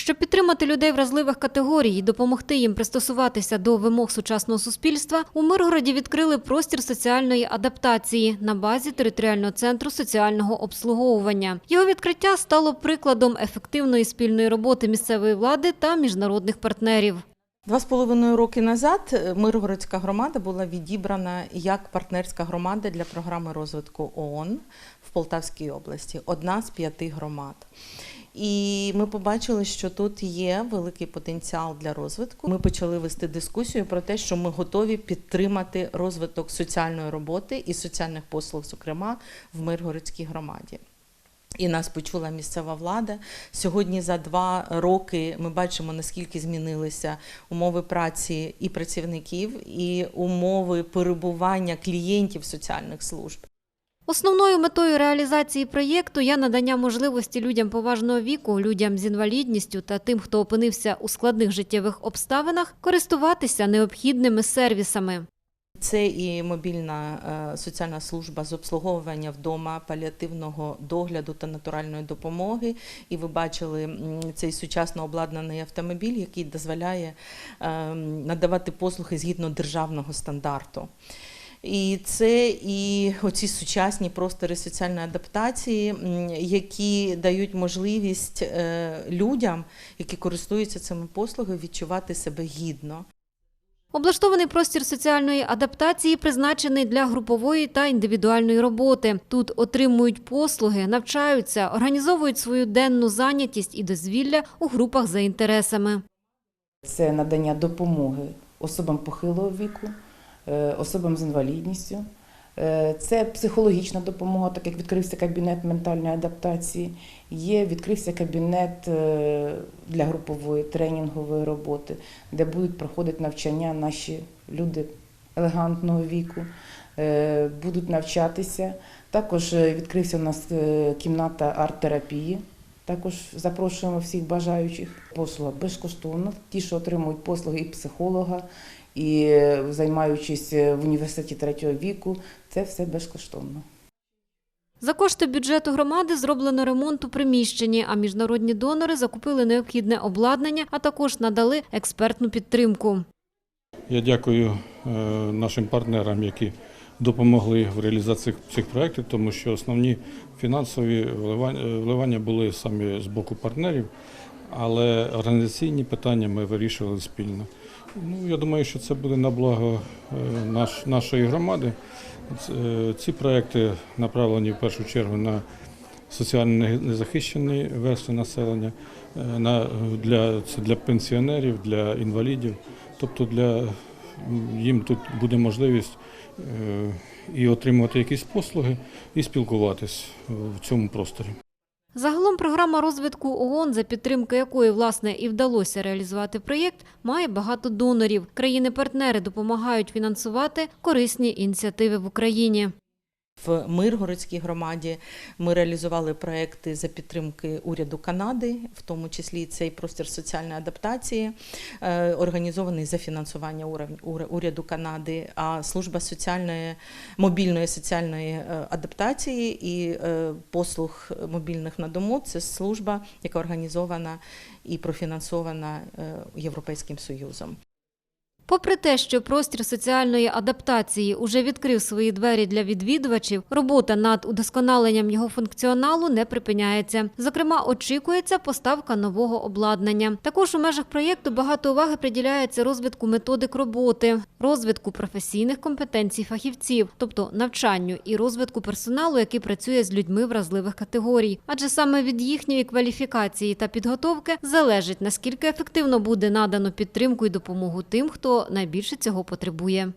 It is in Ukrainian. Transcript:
Щоб підтримати людей вразливих категорій і допомогти їм пристосуватися до вимог сучасного суспільства, у Миргороді відкрили простір соціальної адаптації на базі територіального центру соціального обслуговування. Його відкриття стало прикладом ефективної спільної роботи місцевої влади та міжнародних партнерів. Два з половиною роки назад е, Миргородська громада була відібрана як партнерська громада для програми розвитку ООН в Полтавській області, одна з п'яти громад. І ми побачили, що тут є великий потенціал для розвитку. Ми почали вести дискусію про те, що ми готові підтримати розвиток соціальної роботи і соціальних послуг, зокрема в Миргородській громаді. І нас почула місцева влада. Сьогодні за два роки ми бачимо, наскільки змінилися умови праці і працівників, і умови перебування клієнтів соціальних служб. Основною метою реалізації проєкту є надання можливості людям поважного віку, людям з інвалідністю та тим, хто опинився у складних життєвих обставинах, користуватися необхідними сервісами. Це і мобільна е, соціальна служба з обслуговування вдома, паліативного догляду та натуральної допомоги. І ви бачили цей сучасно обладнаний автомобіль, який дозволяє е, надавати послуги згідно державного стандарту. І це і оці сучасні простори соціальної адаптації, які дають можливість е, людям, які користуються цими послугами, відчувати себе гідно. Облаштований простір соціальної адаптації призначений для групової та індивідуальної роботи. Тут отримують послуги, навчаються, організовують свою денну зайнятість і дозвілля у групах за інтересами. Це надання допомоги особам похилого віку, е, особам з інвалідністю. Е, Це психологічна допомога, так як відкрився кабінет ментальної адаптації. Є відкрився кабінет е, для групової тренінгової роботи, де будуть проходити навчання наші люди елегантного віку, е, будуть навчатися. Також відкрився у нас кімната арт-терапії. Також запрошуємо всіх бажаючих. Послуга безкоштовна. Ті, що отримують послуги і психолога, і е, займаючись е, в університеті третього віку, це все безкоштовно. За кошти бюджету громади зроблено ремонт у приміщенні, а міжнародні донори закупили необхідне обладнання, а також надали експертну підтримку. Я дякую е, нашим партнерам, які допомогли в реалізації цих проєктів, тому що основні фінансові вливання, були самі з боку партнерів, але організаційні питання ми вирішували спільно. Ну, я думаю, що це буде на благо е, наш, нашої громади. Е, Ці проекти направлені в першу чергу на соціально незахищені верстви населення, е, на, для, це для пенсіонерів, для інвалідів. Тобто для їм тут буде можливість і отримувати якісь послуги, і спілкуватись в цьому просторі. Загалом програма розвитку ООН, за підтримки якої власне і вдалося реалізувати проєкт, має багато донорів. Країни-партнери допомагають фінансувати корисні ініціативи в Україні. В Миргородській громаді ми реалізували проекти за підтримки уряду Канади, в тому числі цей простір соціальної адаптації, е, організований за фінансування уряду Канади. А служба соціальної мобільної соціальної е, адаптації і е, послуг мобільних на дому це служба, яка організована і профінансована Європейським Союзом. Попри те, що простір соціальної адаптації уже відкрив свої двері для відвідувачів, робота над удосконаленням його функціоналу не припиняється. Зокрема, очікується поставка нового обладнання. Також у межах проєкту багато уваги приділяється розвитку методик роботи, розвитку професійних компетенцій фахівців, тобто навчанню і розвитку персоналу, який працює з людьми вразливих категорій. Адже саме від їхньої кваліфікації та підготовки залежить наскільки ефективно буде надано підтримку і допомогу тим, найбільше цього потребує.